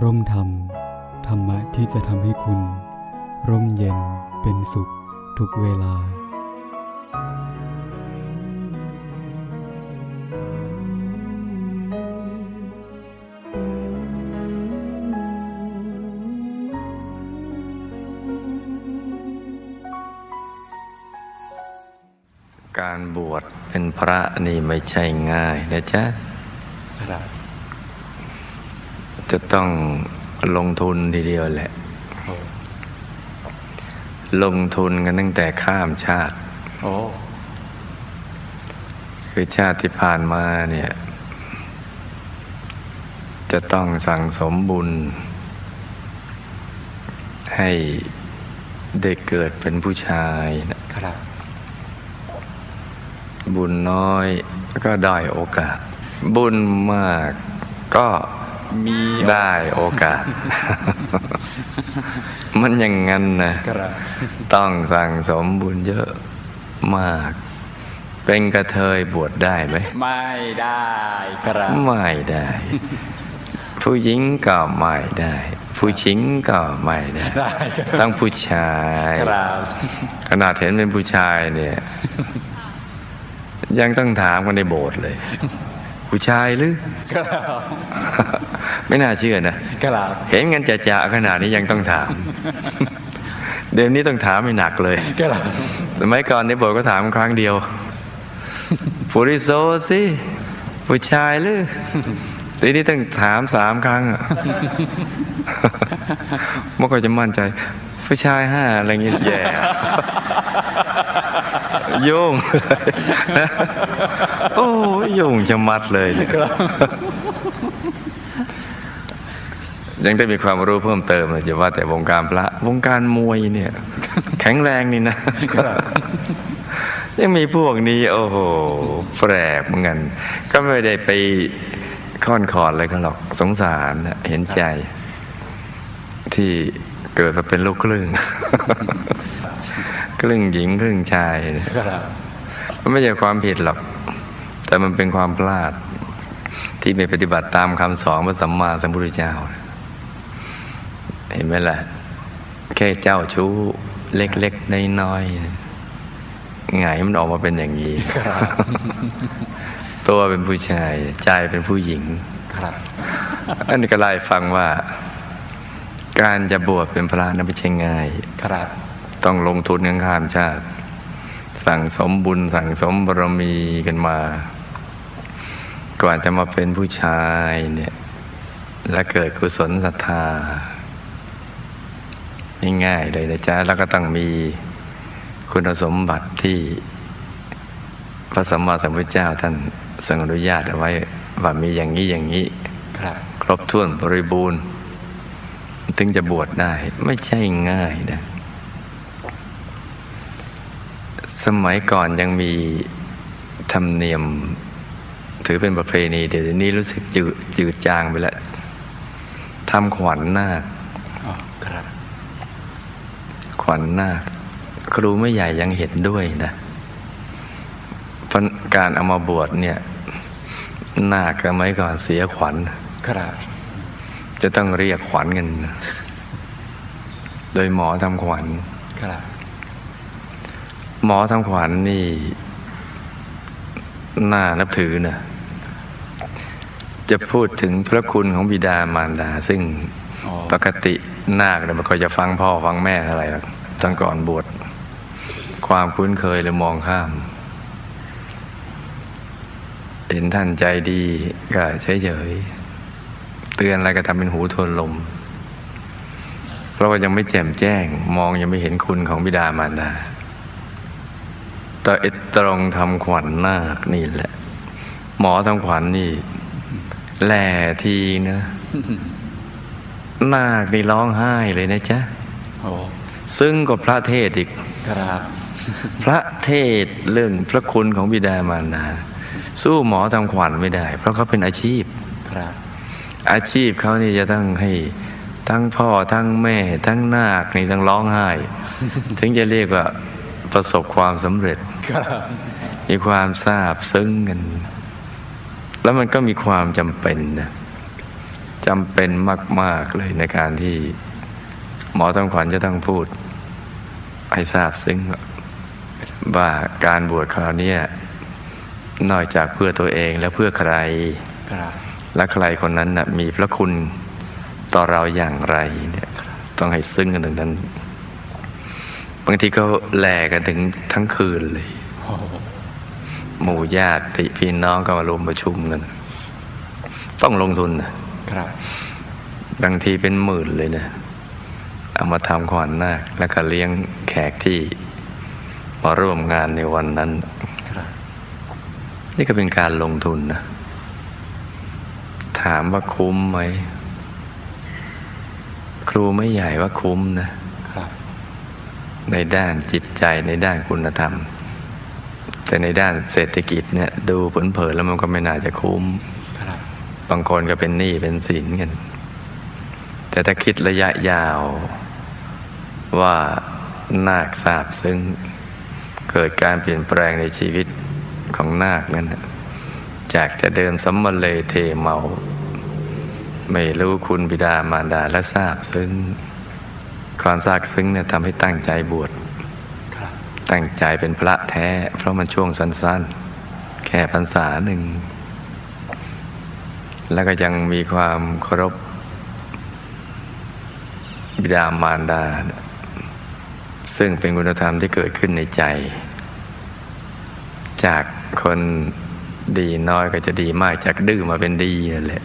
ร่มธรรม ธรรมะที่จะทำให้คุณ ร่มเย็นเป็นสุขทุกเวลา การบวชเป็นพระนี่ไม่ใช่ง่ายนะจ๊ะครับ จะต้องลงทุนทีเดียวแหละ ลงทุนกันตั้งแต่ข้ามชาติโอ้คือชาติที่ผ่านมาเนี่ย จะต้องสั่งสมบุญ ให้ได้เกิดเป็นผู้ชายนะครับ บุญน้อยก็ได้โอกาส บุญมากก็ มีได้โอกาส มันอย่างงั้นนะครับต้องสั่งสมบุญเยอะมาก เป็นกระเทยบวชได้ไหม ไม่ได้ครับไม่ได้ ผู้หญิงก็ไม่ได้ ผู้หญิงก็ไม่ได้ได้ครับต้องผู้ชายครับขนาดเห็นเป็นผู้ชายเนี่ยยังต้องถามกันในโบสถ์เลย ผู้ชายหรือครับ ไม่น่าเชื่อนะครับเห็นกันจะจะๆขนาดนี้ยังต้องถาม เดี๋ยวนี้ต้องถามไม่หนักเลยครับสมัยก่อนในโบสถ์ก็ถามครั้งเดียวปุริโซสิผู้ชายหรือทีนี้ต้องถามสามครั้งอะเมื่อก่อนจะมั่นใจ ผู้ชายห้าอะไรเงี้ยแย่ยุ่งเลยโอ้ยยุ่งจะมัดเลยเนี่ ยังได้มีความรู้เพิ่มเติมเลยจะว่าแต่วงการพระวงการมวยเนี่ย แข็งแรงนี่นะยังมีพวกนี้ โอ้โหแปลกเหมือนกัน ก็ไม่ได้ไปค่อนคอดอะไรกันหรอกสงสารเห็นใจ ที่เกิดมาเป็นลูกครึ่งครึ่งหญิงครึ่งชายมันไม่ใช่ความผิดหรอก แต่มันเป็นความพลาด ที่ไม่ปฏิบัติตามคำสอนพระสัมมาสัมพุทธเจ้า เห็นไหมล่ะ แค่เจ้าชู้เล็กๆน้อยๆไงมันออกมาเป็นอย่างนี้ครับตัวเป็นผู้ชายใจเป็นผู้หญิงครับอันนี้ก็ไล่ฟังว่า การจะบวชเป็นพระนั้นไม่ใช่ง่ายครับ ต้องลงทุนกันข้ามชาติ สั่งสมบุญสั่งสมบารมีกันมาก่อนจะมาเป็นผู้ชายเนี่ย และเกิดกุศลศรัทธาไม่ ง่ายเลยนะจ๊ะ แล้วก็ต้องมีคุณสมบัติที่ พระสัมมาสัมพุทธเจ้าท่านทรงอนุญาตเอาไว้ว่ามีอย่างนี้อย่างนี้ครับครบถ้วนบริบูรณ์ ถึงจะบวชได้ ไม่ใช่ง่ายนะ สมัยก่อนยังมีธรรมเนียม ถือเป็นประเพณีเดี๋ยวนี้รู้สึกจืดจืดจางไปแล้วทำขวัญนาคอ๋อครับ ขวัญนาคครูไม่ใหญ่ยังเห็นด้วยนะเพราะการเอามาบวชเนี่ยนาคสมัยก่อนเสียขวัญครับจะต้องเรียกขวัญกัน โดยหมอทำขวัญครับหมอทำขวัญนี่ น่านับถือนะจะพูดถึงพระคุณของบิดามารดา ซึ่งอ๋อปกตินาคเนี่ยมันก็จะฟังพ่อฟังแม่อะไรหรอก ตั้งก่อนบวชความคุ้นเคยเลยมองข้าม เห็นท่านใจดีก็เฉยเฉยๆเตือนอะไรก็ทำเป็นหูทวนลม เพราะว่ายังไม่แจ่มแจ้ง มองยังไม่เห็นคุณของบิดามารดาแต่ไอ้ตรงทำขวัญนาคนี่แหละ หมอทำขวัญนี่แหล่ทีนะนาคนี่ร้องไห้เลยนะจ๊ะโอ้ ซึ่งกับพระเทศอีกครับ พระเทศเรื่องพระคุณของบิดามารดาสู้หมอทำขวัญไม่ได้ เพราะเขาเป็นอาชีพครับ อาชีพเขานี่จะต้องให้ทั้งพ่อทั้งแม่ ทั้งนาคนี่ต้องร้องไห้ ถึงจะเรียกว่าประสบความสำเร็จครับมีความซาบซึ้งกัน แล้วมันก็มีความจำเป็นนะจำเป็นมาก ๆ เลยในการที่ หมอต้องขวัญจะต้องพูด ให้ทราบซึ่งว่าการบวชคราวเนี้ยนอกจากเพื่อตัวเองและเพื่อใครครับและใครคนนั้นนะมีพระคุณต่อเราอย่างไรเนี่ยต้องให้ซึ้งกันถึงนั้น บางทีก็แลกันถึงทั้งคืนเลยโอ้โหหมู่ญาติพี่น้องก็มารวมประชุมกัน ต้องลงทุนนะครับ บางทีเป็นหมื่นเลยนะ เอามาทำขวัญนาคแล้วก็เลี้ยงแขกที่มาร่วมงานในวันนั้น นี่ก็เป็นการลงทุนนะ ถามว่าคุ้มไหม ครูไม่ใหญ่ว่าคุ้มนะ ในด้านจิตใจในด้านคุณธรรม แต่ในด้านเศรษฐกิจเนี่ย ดูเผินๆแล้วมันก็ไม่น่าจะคุ้ม บางคนก็เป็นหนี้เป็นสินกันแต่ถ้าคิดระยะยาว ว่านาคทราบซึ่งเกิดการเปลี่ยนแปลงในชีวิตของนาคนั้นน่ะจากจะเดิมสัมมาเลเทเมา ไม่รู้คุณบิดามารดาและทราบซึ่งความทราบซึ้งเนี่ยทำให้ตั้งใจบวชครับตั้งใจเป็นพระแท้ เพราะมันช่วงสั้นๆ แค่พรรษาหนึ่ง แล้วก็ยังมีความเคารพบิดามารดา ซึ่งเป็นคุณธรรมที่เกิดขึ้นในใจ จากคนดีน้อยก็จะดีมากจากดื้อมาเป็นดีนั่นแหละ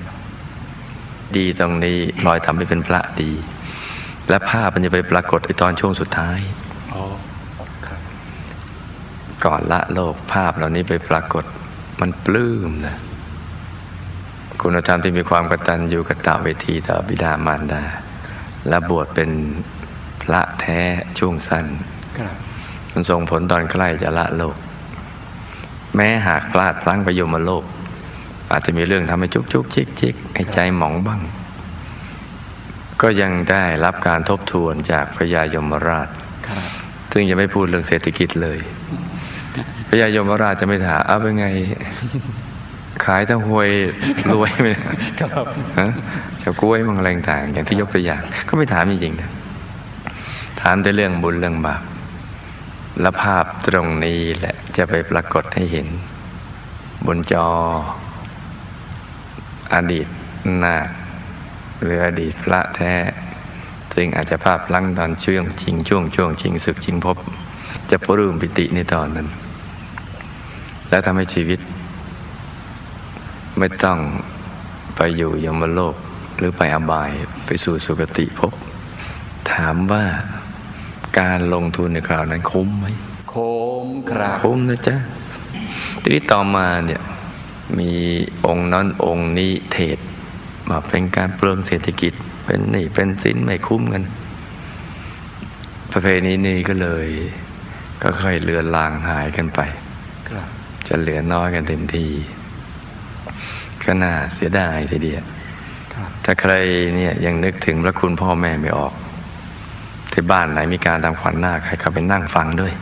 ดีตรงนี้พลอยทำให้เป็นพระดี และภาพมันจะไปปรากฏในตอนช่วงสุดท้ายโอ้ครับก่อนละโลกภาพเหล่านี้ไปปรากฏมันปลื้มนะ คุณธรรมที่มีความกตัญญูกตเวทีต่อบิดามารดา และบวชเป็น พระแท้ช่วงสั้นครับมันส่งผลตอนใกล้จะละโลก แม้หากพลาดพลั้งไปโยมโลก อาจจะมีเรื่องทำให้จุกจุกจิกจิกให้ใจหมองบ้าง ก็ยังได้รับการทบทวนจากพญายมราชครับซึ่งยังไม่พูดเรื่องเศรษฐกิจเลย พญายมราชจะไม่ถามเอาเป็นไงขายทั้งหวยรวยไหมครับฮะเจะกล้วยมังอะไรต่างๆอย่างที่ยกตัวอย่าง ก็ไม่ถามจริงๆนะถามแต่เรื่องบุญเรื่องบาปและภาพตรงนี้แหละจะไปปรากฏให้เห็น บนจอ อดีตนาคหรืออดีตพระแท้ ซึ่งอาจจะภาพลังตอนช่วงชิงช่วงช่วงชิงศึกชิงภพจะปลื้มปิติในตอนนั้น และทำให้ชีวิต ไม่ต้องไปอยู่ยมโลกหรือไปอบายไปสู่สุคติภพถามว่า การลงทุนในคราวนั้นคุ้มไหมโคมครับคุ้มนะจ๊ะทีนี้ต่อมาเนี่ยมีองค์นั้นองค์นี้เทศมาเป็นการเปลืองเศรษฐกิจเป็นหนี่เป็นสินไม่คุ้มกัน ประเพณีนี้ก็เลย ก็ค่อยเลือนลางหายกันไปครับจะเหลือน้อยกันเต็มทีก็น่าเสียดายทีเดียวครับถ้าใครเนี่ยยังนึกถึงพระคุณพ่อแม่ไม่ออก ที่บ้านไหนมีการทำขวัญนาคให้เขาไปนั่งฟังด้วย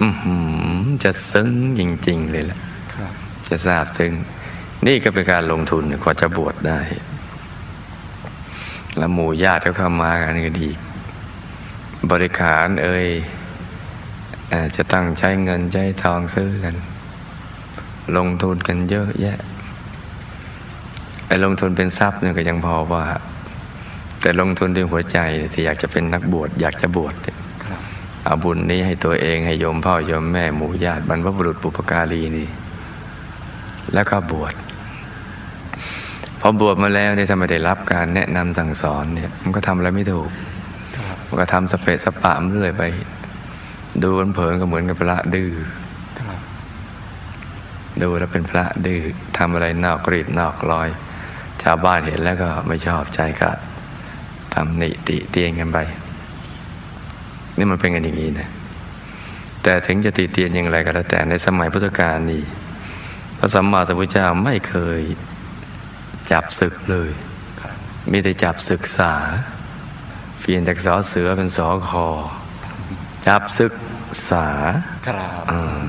อือหือจะซึ้งจริง ๆ เลยแหละครับจะทราบซึ้งนี่ก็เป็นการลงทุนกว่าจะบวชได้ แล้วหมู่ญาติเขาเข้ามากันก็ดี บริขารเอ่ยเอ่อจะตั้งใช้เงินใช้ทองซื้อกัน ลงทุนกันเยอะแยะไอ้ลงทุนเป็นทรัพย์เนี่ยก็ยังพอว่า แต่ลงทุนด้วยหัวใจที่อยากจะเป็นนักบวชอยากจะบวชเอาบุญนี้ให้ตัวเองให้โยมพ่อโยมแม่หมู่ญาติบรรพบุรุษปุปการีนี่แล้วก็บวชพอบวชมาแล้วเนี่ยถ้าไม่ได้รับการแนะนำสั่งสอนเนี่ย มันก็ทำอะไรไม่ถูกมันก็ทำสเปะสปะมเรื่อยไป ดูเผินก็เหมือนกับพระดื้อดูแล้วเป็นพระดื้อทำอะไรนอกกรีดนอกรอย ชาวบ้านเห็นแล้วก็ไม่ชอบใจก็ ทำหนิติเตียนกันไป นี่มันเป็นกันอย่างนี้นะแต่ถึงจะติเตียนอย่างไรก็แล้วแต่ในสมัยพุทธกาลนี่พระสัมมาสัมพุทธเจ้าไม่เคยจับศึกเลยครับมีแต่จับศึกษาเปลี่ยนจากสอเสือเป็นสอคอ จับศึกษาครับอ่า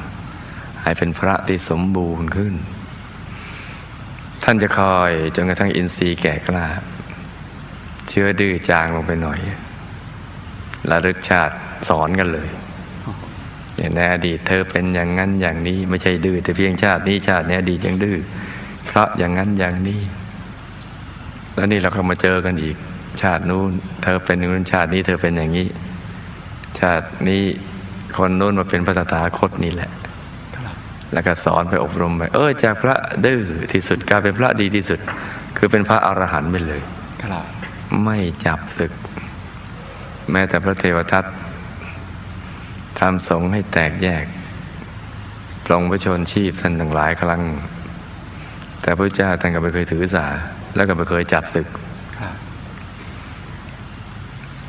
ให้เป็นพระที่สมบูรณ์ขึ้น ท่านจะคอยจนกระทั่งอินทรีย์แก่กล้า เชื้อดื้อจางลงไปหน่อยระลึกชาติสอนกันเลยอย่างในอดีตเธอเป็นอย่างนั้นอย่างนี้ ไม่ใช่ดื้อแต่เพียงชาตินี้ชาติในอดีตยังดื้อเพราะอย่างนั้นอย่างนี้ แล้วนี่เราก็มาเจอกันอีก ชาตินู้น เธอเป็นอย่างนู้นชาตินี้เธอเป็นอย่างนี้ ชาตินี้คนนู้นมาเป็นพระตถาคตนี่แหละ แล้วก็สอนไปอบรมไปเออจากพระดื้อที่สุดกลายเป็นพระดีที่สุด คือเป็นพระอรหันต์ไปเลยครับ ไม่จับศึก แม้แต่พระเทวทัตทำสงฆ์ให้แตกแยก ปลงพระชนชีพท่านตั้งหลายครั้ง แต่พระเจ้าท่านก็ไม่เคยถือสา แล้วก็ไม่เคยจับศึก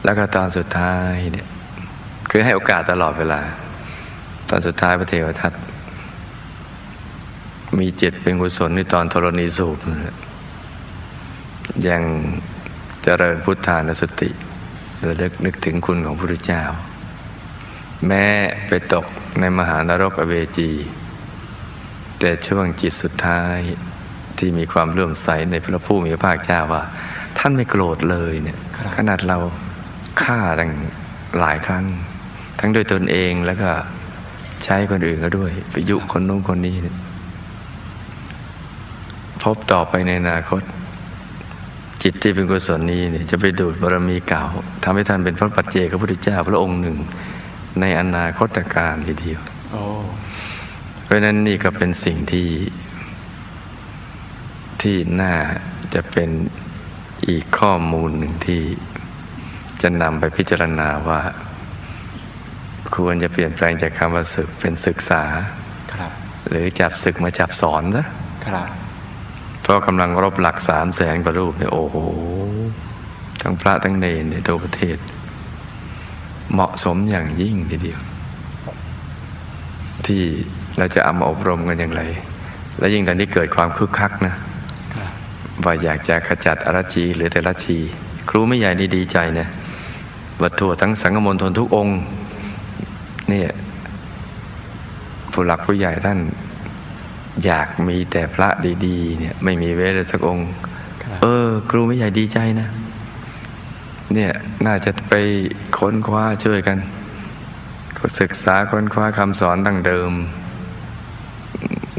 แล้วก็ตอนสุดท้ายเนี่ยคือให้โอกาสตลอดเวลา ตอนสุดท้ายพระเทวทัตมีเจ็ดเป็นกุศลในตอนธรณีสูบนั่นแหละยัง จริญพุทธานุสติระลึกนึกถึงคุณของพระพุทธเจ้า แม้ไปตกในมหานรกอเวจี แต่ช่วงจิตสุดท้ายที่มีความเลื่อมใสในพระผู้มีพระภาคเจ้าว่า ท่านไม่โกรธเลยเนี่ยครับขนาดเราฆ่าตั้งหลายครั้ง ทั้งโดวยตนเองแล้วก็ใช้คนอื่นก็ด้วย ไปยุคนนู้นคนนี้เนี่ยพบต่อไปในอนาคต จิตที่เป็นกุศลนี้เนี่ยจะไปดูดบารมีเก่าทำให้ท่านเป็นพระปัจเจกพระพุทธเจ้าพระองค์หนึ่ง ในอนาคตการทีเดียวโอ้เพราะฉะนั้นนี่ก็เป็นสิ่งที่ที่น่าจะเป็นอีกข้อมูลหนึ่งที่จะนำไปพิจารณาว่า ควรจะเปลี่ยนแปลงจากคำว่าศึกเป็นศึกษาครับหรือจับศึกมาจับสอนนะครับ เพราะกำลังรบหลักสามแสนกว่ารูปเนี่ยโอ้โห ทั้งพระทั้งเนรในทั่วประเทศ เหมาะสมอย่างยิ่งทีเดียว ที่เราจะเอามาอบรมกันอย่างไร และยิ่งตอนนี้เกิดความคึกคักนะว่าอยากจะขจัดอรชีหรือแต่ละชี ครูไม่ใหญ่นี่ดีใจนะวัตถุทั้งสังฆมณฑลทุกองค์เนี่ยผู้หลักผู้ใหญ่ท่าน อยากมีแต่พระดีๆ เนี่ย ไม่มีเวทเลยสักองค์ครับเออ ครูไม่ใหญ่ดีใจนะ เนี่ยน่าจะไปค้นคว้าช่วยกันศึกษาค้นคว้าคำสอนดั้งเดิม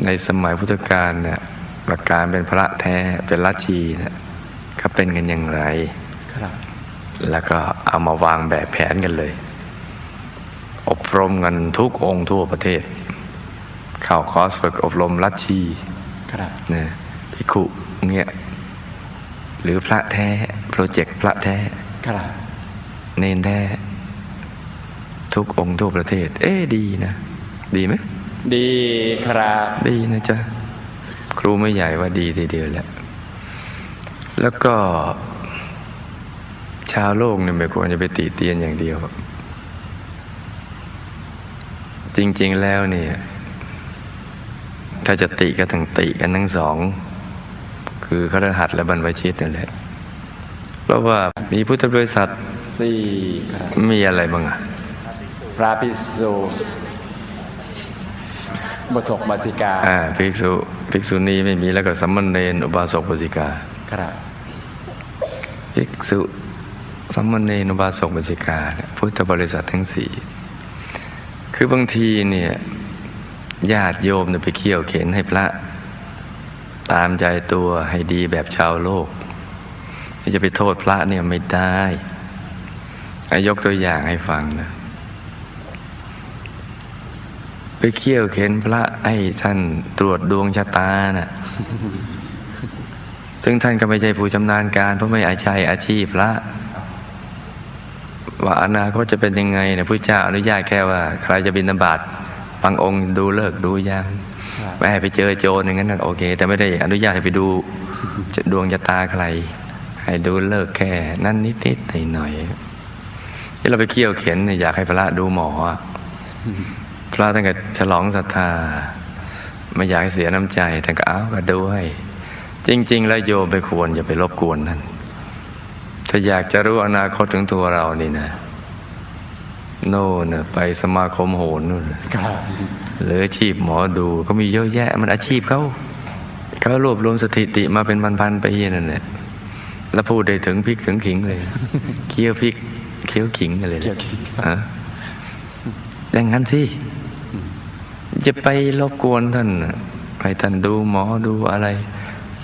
ในสมัยพุทธกาลเนี่ยหลักการเป็นพระแท้เป็นลัทธิเนี่ยเขาเป็นกันอย่างไรครับ แล้วก็เอามาวางแบบแผนกันเลย อบรมกันทุกองค์ทั่วประเทศ เข้าคอร์สฝึกอบรมลัทธิครับนะพิคุเงี้ยหรือพระแท้ โปรเจกต์พระแท้ครับเนนแท้ ทุกองค์ทั่วประเทศ เอ๊ะดีนะ ดีไหม ดีครับ ดีนะจ๊ะ ครูไม่ใหญ่ว่าดีทีเดียวแหละ แล้วก็ ชาวโลกเนี่ยไม่ควรจะไปติเตียนอย่างเดียว จริง ๆ แล้วเนี่ย ถ้าจะติก็ต้องติกันทั้งสอง คือครหัสถ์และบรรพชิตนั่นแหละเพราะว่ามีพุทธบริษัทสี่ครับมีอะไรบ้างอะพระภิกษุบทกบาสิกาอ่าภิกษุภิกษุณีไม่มีแล้วก็สัมมเนรอุบาสกอุบาสิกาครับภิกษุสัมมเนนุบาสกบัญชิกาเนี่ยพุทธบริษัททั้งสี่คือบางทีเนี่ย ญาติโยมเนี่ยไปเขี่ยวเข็นให้พระ ตามใจตัวให้ดีแบบชาวโลกที่จะไปโทษพระเนี่ยไม่ได้ยกตัวอย่างให้ฟังนะไปเขี่ยวเข็นพระให้ท่านตรวจดวงชะตาน่ะ ซึ่งท่านก็ไม่ใช่ผู้ชำนาญการเพราะไม่อาชัยอาชีพละว่าอนาคตจะเป็นยังไงเนี่ยพระเจ้าอนุญาตแค่ว่า ใครจะบินนบาต บางองค์ดูเลิกษ์ดูยามครับไม่ให้ไปเจอโจรอย่างนั้นนะโอเค แต่ไม่ได้อนุญาตให้ไปดูจะดวงชะตาใคร ให้ดูเลิกษ์แค่นั้นนิดนิดหน่อยหน่อยๆที่เราไปเคี่ยวเข็นเนี่ยอยากให้พระดูหมออะพระตั้งแต่ฉลองศรัทธาไม่อยากให้เสียน้ำใจแต่ก็เอาก็ดูให้จริง ๆ แล้วโยมไปควรอย่าไปรบกวนท่านถ้าอยากจะรู้อนาคตของตัวเรานี่นะ โน่นน่ะไปสมาคมโหรนู่นน่ะครับหรืออาชีพหมอดูก็มีเยอะแยะมันอาชีพเขาเขารวบรวมสถิติมาเป็นพันๆปีนั่นแหละแล้วพูดได้ถึงพริกถึงขิงเลย เคี้ยวพริกเคี้ยวขิงกันเลยเกี่ยวขิงฮะอย่างนั้นสิจะไปรบกวนท่านน่ะให้ท่านดูหมอดูอะไร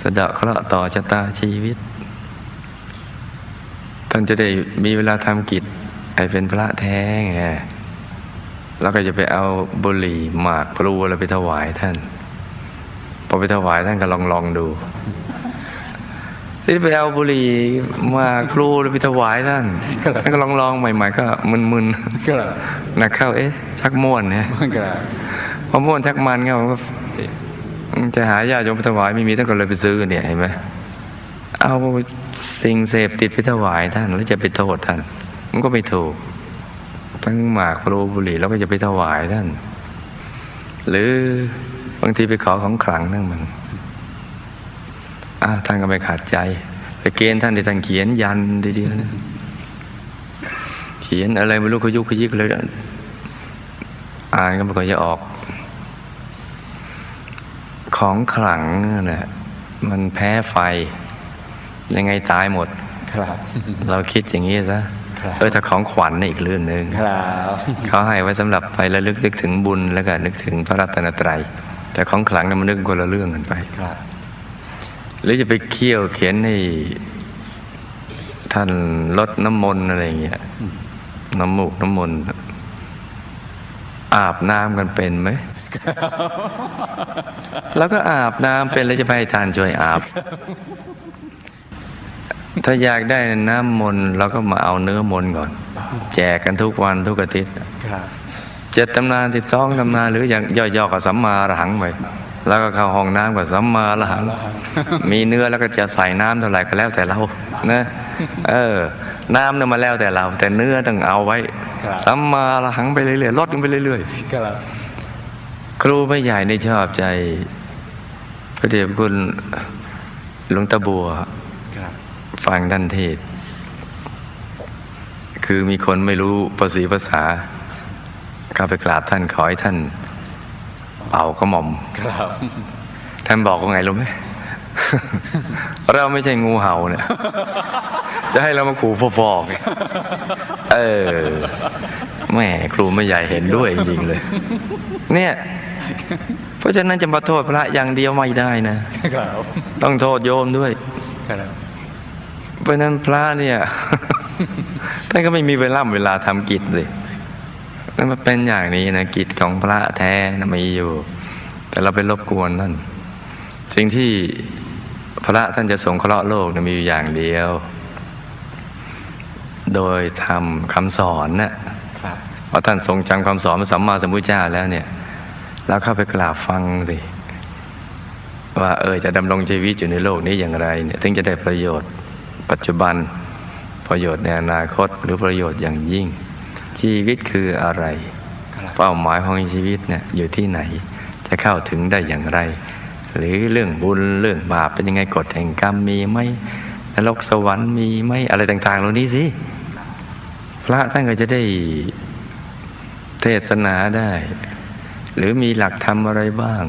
สะเดาะเคราะห์ต่อชะตาชีวิต ท่านจะได้มีเวลาทำกิจ ให้เป็นพระแท้ไงแล้วก็จะไปเอาบุหรี่หมากพลูอะไรไปถวายท่าน พอไปถวายท่านก็ลองลองดูที่ไปเอาบุหรี่หมากพลูแล้วไปถวายท่านท่านก็ลองลองใหม่ ๆ ก็มึนก็ละๆหนักเข้าเอ๊ะชักม่วนเนี่ยมันก็ละพอม่วนชักมันเงี้ยมันก็จะหาญาโยมไปถวายไม่มีท่านก็เลยไปซื้อเนี่ยเห็นไหมเอาสิ่งเสพติดไปถวายท่านแล้วจะไปโทษท่าน มันก็ไม่ถูก ทั้งหมากพลูบุหรี่แล้วก็จะไปถวายท่าน หรือบางทีไปขอของขลังนั่งมันอ่าท่านก็ไม่ขาดใจ ไปเกณฑ์ท่านที่ท่านเขียนยันดีๆนะเขียนอะไรไม่รู้ขยุกขยิกเลย อ่านก็ไม่ค่อยจะออก ของขลังนั่ะมันแพ้ไฟ ยังไงตายหมด ครับ เราคิดอย่างนี้ซะ เออถ้าของขวัญนี่อีกเรื่องหนึ่งครับเขาให้ไว้สำหรับไประลึกนึกถึงบุญแล้วก็นึกถึงพระรัตนตรัย แต่ของขลังเนี่ยมันนึกคนละเรื่องกันไปครับหรือจะไปเคี่ยวเขียนให้ท่านลดน้ำมนต์อะไรอย่างเงี้ยน้ำมูกน้ำมนต์อาบน้ำกันเป็นไหม แล้วก็อาบน้ำเป็นแล้วจะไปให้ทานช่วยอาบ ถ้าอยากได้น้ำมนต์เราก็มาเอาเนื้อมนต์ก่อน แจกกันทุกวันทุกอาทิตย์ครับเจ็ดตำนานสิบสองตำนานหรืออย่างย่อๆกับสัมมาอรหังไปแล้วก็เข้าห้องน้ำกับสัมมาอรหังมีเนื้อแล้วก็จะใส่น้ำเท่าไหร่ก็แล้วแต่เรานะเออ น้ำเนี่ยมาแล้วแต่เรา แต่เนื้อต้องเอาไว้ครับสัมมาอรหังไปเรื่อยๆลดกันไปเรื่อยก็ละๆครูไม่ใหญ่ในชอบใจพระเดชพระคุณหลวงตาบัวครับ ฟังท่านเทศน์คือมีคนไม่รู้ภาษีภาษาเข้าไปกราบท่านขอให้ท่าน เป่ากระหม่อมครับท่านบอกว่าไงรู้ไหมเราไม่ใช่งูเห่าเนี่ย จะให้เรามาขู่ฟอกๆเนี่ยเออแหม่ครูไม่ใหญ่เห็นด้วยจริงๆเลย เนี่ย เพราะฉะนั้นจะมาโทษพระอย่างเดียวไม่ได้นะครับต้องโทษโยมด้วยครับ เพราะฉะนั้นพระเนี่ยท่านก็ไม่มีเวลาเวลาทำกิจเลยนั่นมันเป็นอย่างนี้นะกิจของพระแท้นะมีอยู่ แต่เราไปรบกวนท่านสิ่งที่พระท่านจะสงเคราะห์โลกนะมีอยู่อย่างเดียว โดยทำคำสอนน่ะครับพอท่านทรงจำคำสอนพระสัมมาสัมพุทธเจ้าแล้วเนี่ยเราเข้าไปกราบฟังสิว่าเออจะดำรงชีวิตอยู่ในโลกนี้อย่างไรเนี่ยถึงจะได้ประโยชน์ ปัจจุบัน ประโยชน์ในอนาคตหรือประโยชน์อย่างยิ่ง ชีวิตคืออะไรครับเป้าหมายของชีวิตเนี่ยอยู่ที่ไหน จะเข้าถึงได้อย่างไร หรือเรื่องบุญเรื่องบาปเป็นยังไงกฎแห่งกรรมมีไหมนรกสวรรค์มีไหมอะไรต่างๆเหล่านี้สิพระท่านก็จะได้เทศนาได้ หรือมีหลักธรรมอะไรบ้าง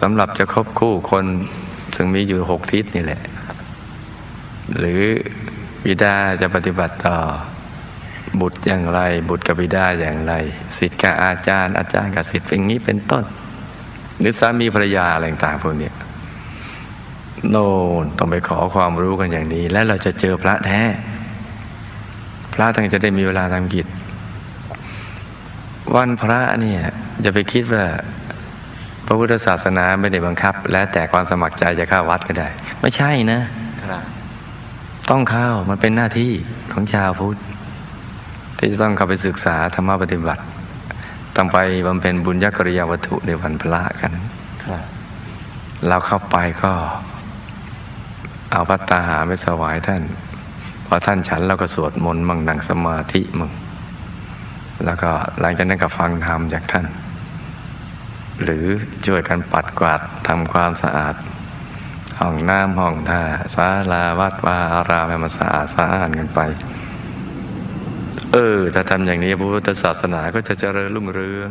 สำหรับจะคบคู่คนซึ่งมีอยู่หกทิศนี่แหละ หรือบิดาจะปฏิบัติต่อ บุตรอย่างไร บุตรกับบิดาอย่างไรสิทธิ์กับอาจารย์อาจารย์กับสิทธิ์เป็นอย่างนี้เป็นต้น หรือสามีภรรยาอะไรต่างพวกนี้โน่นต้องไปขอความรู้กันอย่างนี้ และเราจะเจอพระแท้ พระท่านจะได้มีเวลาทำกิจ วันพระเนี่ยจะไปคิดว่าพระพุทธศาสนาไม่ได้บังคับ และแต่ความสมัครใจจะเข้าวัดก็ได้ ไม่ใช่นะครับ ต้องเข้ามันเป็นหน้าที่ของชาวพุทธที่จะต้องเข้าไปศึกษาธรรมปฏิบัติ ต้องไปบำเพ็ญบุญญกริยาวัตถุในวันพระกันครับเราเข้าไปก็ เอาพัตตาหารไปถวายท่านพอท่านฉันเราก็สวดมนต์มั่งนั่งสมาธิมั่งแล้วก็หลังจากนั้นก็ฟังธรรมจากท่าน หรือช่วยกันปัดกวาดทำความสะอาด ห้องน้ำห้องท่าศาลาวัดวาอารามให้มันสะอาดสะอ้านกันไป เออ ถ้าทำอย่างนี้พระพุทธศาสนาก็จะเจริญรุ่งเรือง